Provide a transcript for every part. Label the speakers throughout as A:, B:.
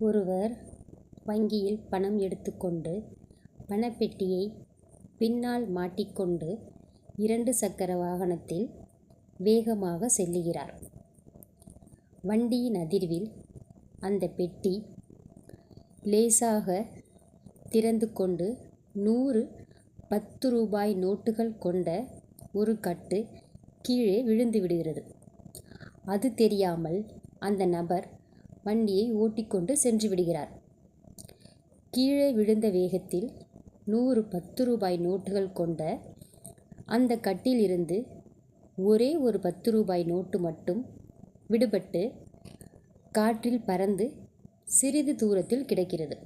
A: ஒருவர் வங்கியில் பணம் எடுத்துக்கொண்டு பணப்பெட்டியை பின்னால் மாட்டிக்கொண்டு இரண்டு சக்கர வாகனத்தில் வேகமாக செல்லுகிறார். வண்டியின் அதிர்வில் அந்த பெட்டி லேசாக திறந்து கொண்டு நூறு பத்து ரூபாய் நோட்டுகள் கொண்ட ஒரு கட்டு கீழே விழுந்து விடுகிறது அது தெரியாமல் அந்த நபர் வண்டியை ஓட்டிக்கொண்டு சென்றுவிடுகிறார். கீழே விழுந்த வேகத்தில் நூறு பத்து ரூபாய் நோட்டுகள் கொண்ட அந்த கட்டிலிருந்து ஒரே ஒரு பத்து ரூபாய் நோட்டு மட்டும் விடுபட்டு காற்றில் பறந்து சிறிது தூரத்தில் கிடக்கிறது.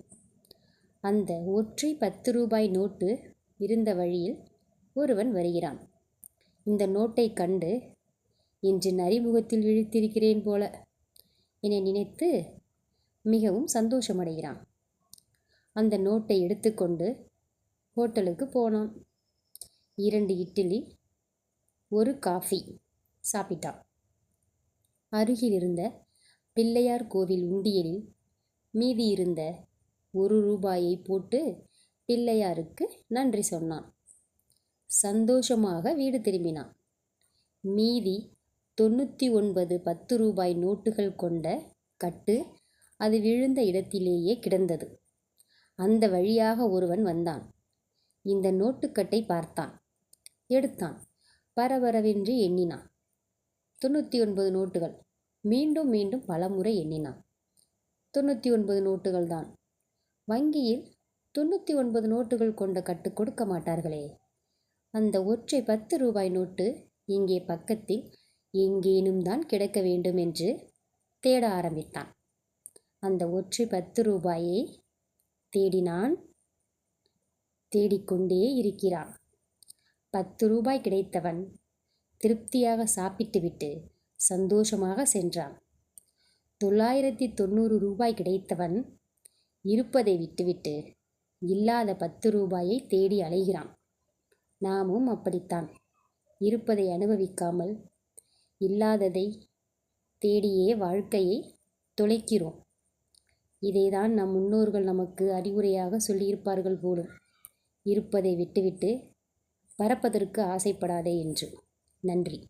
A: அந்த ஒற்றை பத்து ரூபாய் நோட்டு இருந்த வழியில் ஒருவன் வருகிறான். இந்த நோட்டைக் கண்டு இன்று நரிமுகத்தில் இழுத்திருக்கிறேன் போல என்னை நினைத்து மிகவும் சந்தோஷமடைகிறான். அந்த நோட்டை எடுத்துக்கொண்டு ஹோட்டலுக்கு போனான். இரண்டு இட்லி ஒரு காஃபி சாப்பிட்டான். அருகில் இருந்த பிள்ளையார் கோவில் உண்டியலில் மீதி இருந்த ஒரு ரூபாயை போட்டு பிள்ளையாருக்கு நன்றி சொன்னான். சந்தோஷமாக வீடு திரும்பினான். மீதி தொண்ணூற்றி ஒன்பது பத்து ரூபாய் நோட்டுகள் கொண்ட கட்டு அது விழுந்த இடத்திலேயே கிடந்தது. அந்த வழியாக ஒருவன் வந்தான். இந்த நோட்டுக்கட்டை பார்த்தான். எடுத்தான். பரபரவென்று எண்ணினான். தொண்ணூற்றி ஒன்பது நோட்டுகள். மீண்டும் மீண்டும் பலமுறை எண்ணினான். தொண்ணூற்றி ஒன்பது நோட்டுகள் தான் வங்கியில் தொண்ணூற்றி ஒன்பது நோட்டுகள் கொண்ட கட்டு கொடுக்க மாட்டார்களே. அந்த ஒற்றை பத்து ரூபாய் நோட்டு இங்கே பக்கத்தில் எங்கேனும் தான் கிடக்க வேண்டும் என்று தேட ஆரம்பித்தான். அந்த ஒற்றை பத்து ரூபாயை தேடினான். தேடிக்கொண்டே இருக்கிறான். பத்து ரூபாய் கிடைத்தவன் திருப்தியாக சாப்பிட்டுவிட்டு சந்தோஷமாக சென்றான். தொள்ளாயிரத்தி தொண்ணூறு ரூபாய் கிடைத்தவன் இருப்பதை விட்டுவிட்டு இல்லாத பத்து ரூபாயை தேடி அலைகிறான். நாமும் அப்படித்தான். இருப்பதை அனுபவிக்காமல் இல்லாததை தேடியே வாழ்க்கையை தொலைக்கிறோம். இதைதான் நம் முன்னோர்கள் நமக்கு அறிவுரையாக சொல்லியிருப்பார்கள் போலும். இருப்பதை விட்டுவிட்டு பறப்பதற்கு ஆசைப்படாதே என்று. நன்றி.